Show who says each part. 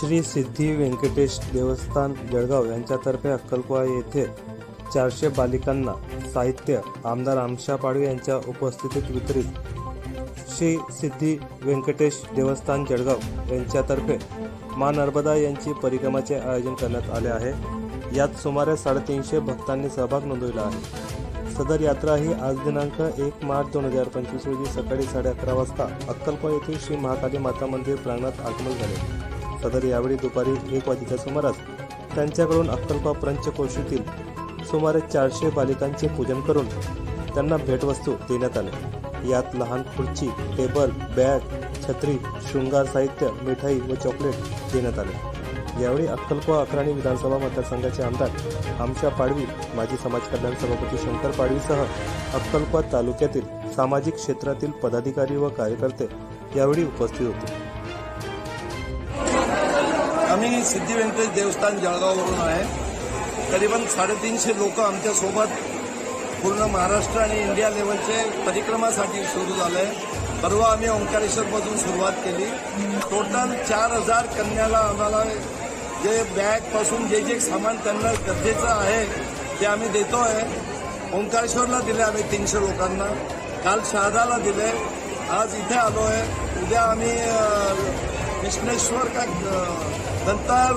Speaker 1: श्री सिद्धी व्यंकटेश देवस्थान जळगाव यांच्यातर्फे अक्कलकुवा येथे चारशे बालिकांना साहित्य आमदार आमशा पाडवे यांच्या उपस्थितीत वितरित श्री सिद्धी व्यंकटेश देवस्थान जळगाव यांच्यातर्फे मा नर्मदा यांची परिक्रमाचे आयोजन करण्यात आले आहे. यात सुमारे साडेतीनशे भक्तांनी सहभाग नोंदविला आहे. सदर यात्रा ही आज दिनांक एक मार्च दोन हजार पंचवीस रोजी सकाळी साडे अकरा वाजता अक्कलकोवा येथील श्री महाकाली माता मंदिर प्रांगणात आगमन झाले. सदर यावेळी दुपारी एक वाजेच्या सुमारास त्यांच्याकडून अक्कलपा पंचकोशीतील सुमारे चारशे बालिकांचे पूजन करून त्यांना भेटवस्तू देण्यात आले. यात लहान खुर्ची टेबल बॅग छत्री शृंगार साहित्य मिठाई व चॉकलेट देण्यात आले. यावेळी अक्कलपा अकराणी विधानसभा मतदारसंघाचे आमदार आमशा पाडवी माजी समाज कल्याण सभापती शंकर पाडवीसह अक्कलपा तालुक्यातील सामाजिक क्षेत्रातील पदाधिकारी व कार्यकर्ते यावेळी उपस्थित होते.
Speaker 2: आम्ही सिद्धी व्यंकटेश देवस्थान जळगाववरून आहे. करीबन साडेतीनशे लोक आमच्यासोबत पूर्ण महाराष्ट्र आणि इंडिया लेवलचे परिक्रमासाठी सुरू झाले परवा आम्ही ओंकारेश्वरपासून सुरुवात केली. टोटल चार हजार कन्याला आम्हाला जे बॅगपासून जे जे सामान त्यांना गरजेचं आहे ते आम्ही देतो आहे ओंकारेश्वरला दिले आम्ही तीनशे लोकांना. काल शहादाला दिले आज इथे आलो आहे उद्या आम्ही વિશ્લેશ્વર કાંઈક દંતાલ